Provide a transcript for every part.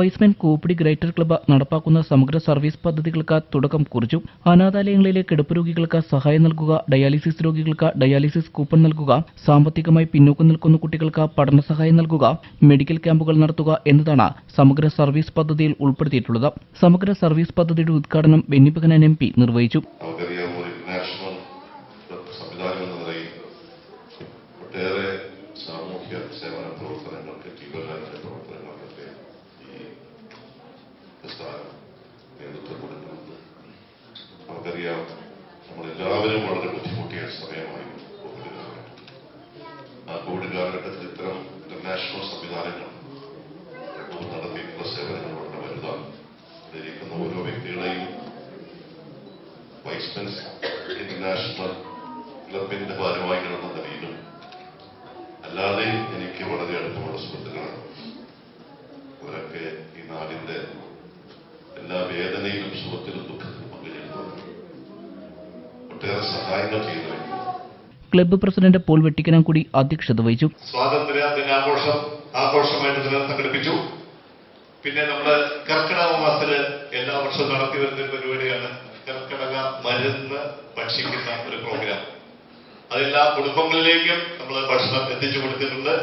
Wise men കോപ്പിടി greater club നടപ്പാക്കുന്ന സമഗ്ര service പദ്ധതികൾക്ക് തുടക്കം കുറിച്ചു. അനാഥാലയങ്ങളിലെ കിടപ്പ് രോഗികൾക്ക് സഹായം നൽകുക ഡയാലിസിസ് രോഗികൾക്ക് ഡയാലിസിസ് കൂപ്പൺ നൽകുക സാമ്പത്തികമായി പിന്നോക്കം നിൽക്കുന്ന കുട്ടികൾക്ക് പഠന സഹായം നൽകുക മെഡിക്കൽ ക്യാമ്പുകൾ നടത്തുക എന്നതാണ് സമഗ്ര സർവീസ് പദ്ധതിയിൽ ഉൾപ്പെടുത്തിയിട്ടുള്ളത്. സമഗ്ര സർവീസ് പദ്ധതിയുടെ ഉദ്ഘാടനം ബെന്നിപ്പകനൻ എം പി നിർവഹിച്ചു. ഒട്ടേറെ സാമൂഹ്യ സേവന പ്രവർത്തനങ്ങൾക്ക് ജീവകാരുടെ പ്രവർത്തനങ്ങൾക്കൊക്കെ നമുക്കറിയാം നമ്മളെല്ലാവരും വളരെ ബുദ്ധിമുട്ടിയ സമയമായി കോവിഡ് കാലഘട്ടം. ആ കോവിഡ് കാലഘട്ടത്തിൽ ഇത്തരം ഇന്റർനാഷണൽ സംവിധാനങ്ങൾ നടത്തിയിട്ടുള്ള സേവനങ്ങൾ വളരെ വലുതാണ് ഇതിരിക്കുന്ന ഓരോ വ്യക്തികളെയും വൈസ്മെൻസ് ഇന്റർനാഷണൽ ക്ലബിന്റെ ഭാരമായി കിടന്ന നിലയിലും അല്ലാതെ എനിക്ക് വളരെ അടുപ്പമുള്ള സുഹൃത്തുക്കളാണ്. അവരൊക്കെ ഈ നാടിന്റെ എല്ലാ വേദനയിലും സുഖത്തിലും ദുഃഖത്തിലും സഹായങ്ങൾ ചെയ്തു. ക്ലബ്ബ് പ്രസിഡന്റ് പോൾ വെട്ടിക്കനാംകുടി അധ്യക്ഷത വഹിച്ചു. സ്വാതന്ത്ര്യ ദിനാഘോഷം ആഘോഷമായിട്ട് ഇതിനെ സംഘടിപ്പിച്ചു. പിന്നെ നമ്മുടെ കർക്കിടക മാസത്തിൽ എല്ലാ വർഷവും നടത്തി വരുന്ന ഒരു പരിപാടിയാണ് കർക്കിടക മരുന്ന് ഭക്ഷിക്കുന്ന ഒരു പ്രോഗ്രാം. അതെല്ലാ കുടുംബങ്ങളിലേക്കും നമ്മൾ ഭക്ഷണം എത്തിച്ചു കൊടുത്തിട്ടുണ്ട്.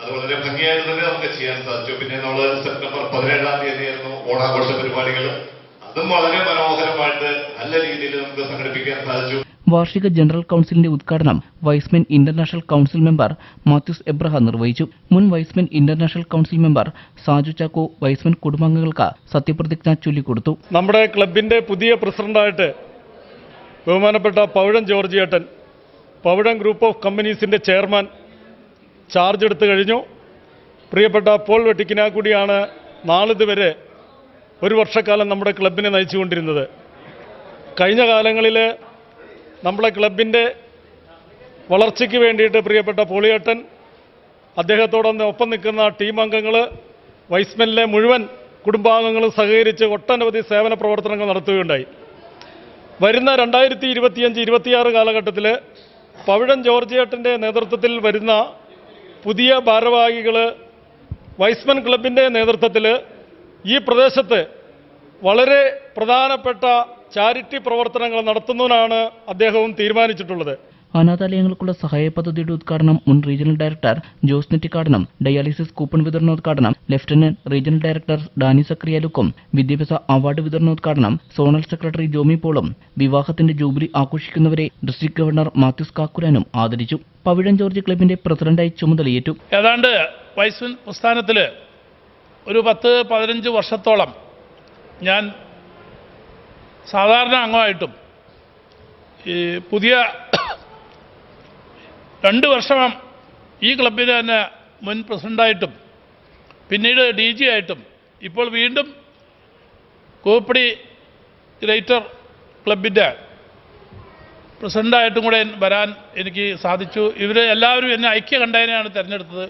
അത് വളരെ ഭംഗിയായിട്ട് തന്നെ നമുക്ക് ചെയ്യാൻ സാധിച്ചു. പിന്നെ നമ്മൾ സെപ്റ്റംബർ പതിനേഴാം തീയതിയായിരുന്നു ഓണാഘോഷ പരിപാടികൾ അതും വളരെ മനോഹരമായിട്ട് നല്ല രീതിയിൽ നമുക്ക് സംഘടിപ്പിക്കാൻ സാധിച്ചു. വാർഷിക ജനറൽ കൗൺസിലിന്റെ ഉദ്ഘാടനം Y's Men International council member Mathews Abraham നിർവഹിച്ചു. മുൻ Y's Men International council member Saju Chacko Y's Men കുടുംബാംഗങ്ങൾക്ക് സത്യപ്രതിജ്ഞ ചൊല്ലിക്കൊടുത്തു. നമ്മുടെ ക്ലബിന്റെ പുതിയ പ്രസിഡന്റായിട്ട് ബഹുമാനപ്പെട്ട പൗഴം ഏട്ടൻ പൗഴം ഗ്രൂപ്പ് ഓഫ് കമ്പനീസിന്റെ ചെയർമാൻ ചാർജ് എടുത്തു കഴിഞ്ഞു. പ്രിയപ്പെട്ട പോൾ വെട്ടിക്കിനാക്കുടിയാണ് നാളിതുവരെ ഒരു വർഷക്കാലം നമ്മുടെ ക്ലബിനെ നയിച്ചുകൊണ്ടിരുന്നത്. കഴിഞ്ഞ കാലങ്ങളിൽ നമ്മുടെ ക്ലബിന്റെ വളർച്ചയ്ക്ക് വേണ്ടിയിട്ട് പ്രിയപ്പെട്ട പോളിയേട്ടൻ അദ്ദേഹത്തോടൊന്ന് ഒപ്പം നിൽക്കുന്ന ടീം അംഗങ്ങൾ വൈസ്മെനിലെ മുഴുവൻ കുടുംബാംഗങ്ങളും സഹകരിച്ച് ഒട്ടനവധി സേവന പ്രവർത്തനങ്ങൾ നടത്തുകയുണ്ടായി. വരുന്ന രണ്ടായിരത്തി ഇരുപത്തിയഞ്ച് ഇരുപത്തിയാറ് കാലഘട്ടത്തിൽ പവിഴൻ ജോർജിയേട്ടന്റെ നേതൃത്വത്തിൽ വരുന്ന പുതിയ ഭാരവാഹികൾ വൈസ്മൻ ക്ലബിന്റെ നേതൃത്വത്തിൽ ഈ പ്രദേശത്ത് വളരെ പ്രധാനപ്പെട്ട ചാരിറ്റി പ്രവർത്തനങ്ങൾ നടത്തുന്നതിനാണ് അദ്ദേഹവും തീരുമാനിച്ചിട്ടുള്ളത്. അനാഥാലയങ്ങൾക്കുള്ള സഹായ പദ്ധതിയുടെ ഉദ്ഘാടനം മുൻ റീജിയണൽ ഡയറക്ടർ ജോസ് നെറ്റിക്കാടനം ഡയാലിസിസ് കൂപ്പൺ വിതരണോദ്ഘാടനം ലഫ്റ്റനന്റ് റീജിയണൽ ഡയറക്ടർ ഡാനി സക്രിയാലുക്കും വിദ്യാഭ്യാസ അവാർഡ് വിതരണോദ്ഘാടനം സോണൽ സെക്രട്ടറി ജോമി പോളും വിവാഹത്തിന്റെ ജൂബിലി ആഘോഷിക്കുന്നവരെ ഡിസ്ട്രിക്ട് ഗവർണർ മാത്യൂസ് കാക്കുരാനും ആദരിച്ചു. പവിഴം ജോർജ് ക്ലബിന്റെ പ്രസിഡന്റായി ചുമതലയേറ്റു. ഏതാണ്ട് വൈസ് പ്രസ്ഥാനത്തിൽ ഒരു പത്ത് പതിനഞ്ച് വർഷത്തോളം ഞാൻ സാധാരണ അംഗമായിട്ടും ഈ പുതിയ രണ്ട് വർഷം ഈ ക്ലബിന് തന്നെ മുൻ പ്രസിഡന്റായിട്ടും പിന്നീട് ഡി ജി ആയിട്ടും ഇപ്പോൾ വീണ്ടും കൂപ്പടി ഗ്രേറ്റർ ക്ലബിന്റെ പ്രസിഡന്റായിട്ടും കൂടെ വരാൻ എനിക്ക് സാധിച്ചു. ഇവർ എല്ലാവരും എന്നെ ഐക്യ കണ്ടതിനെയാണ് തിരഞ്ഞെടുത്തത്.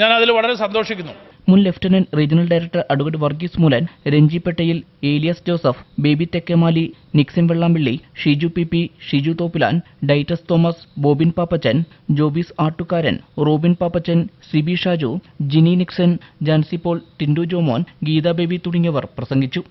ഞാൻ അതിൽ വളരെ സന്തോഷിക്കുന്നു. മുൻ lieutenant regional director advocate Varghese Moolan Ranji Pettayil Elias Joseph Baby Thekkemali Nixim Vellampilly Shiju P P Shiju Thoppilan Dytus Thomas Bobin Pappachan Jobis Attukaran Robin Pappachan Siby Shaju Jini Nixon Jancy Paul Tindu Jomon Geetha Baby തുടങ്ങിയവർ പ്രസംഗിച്ചു.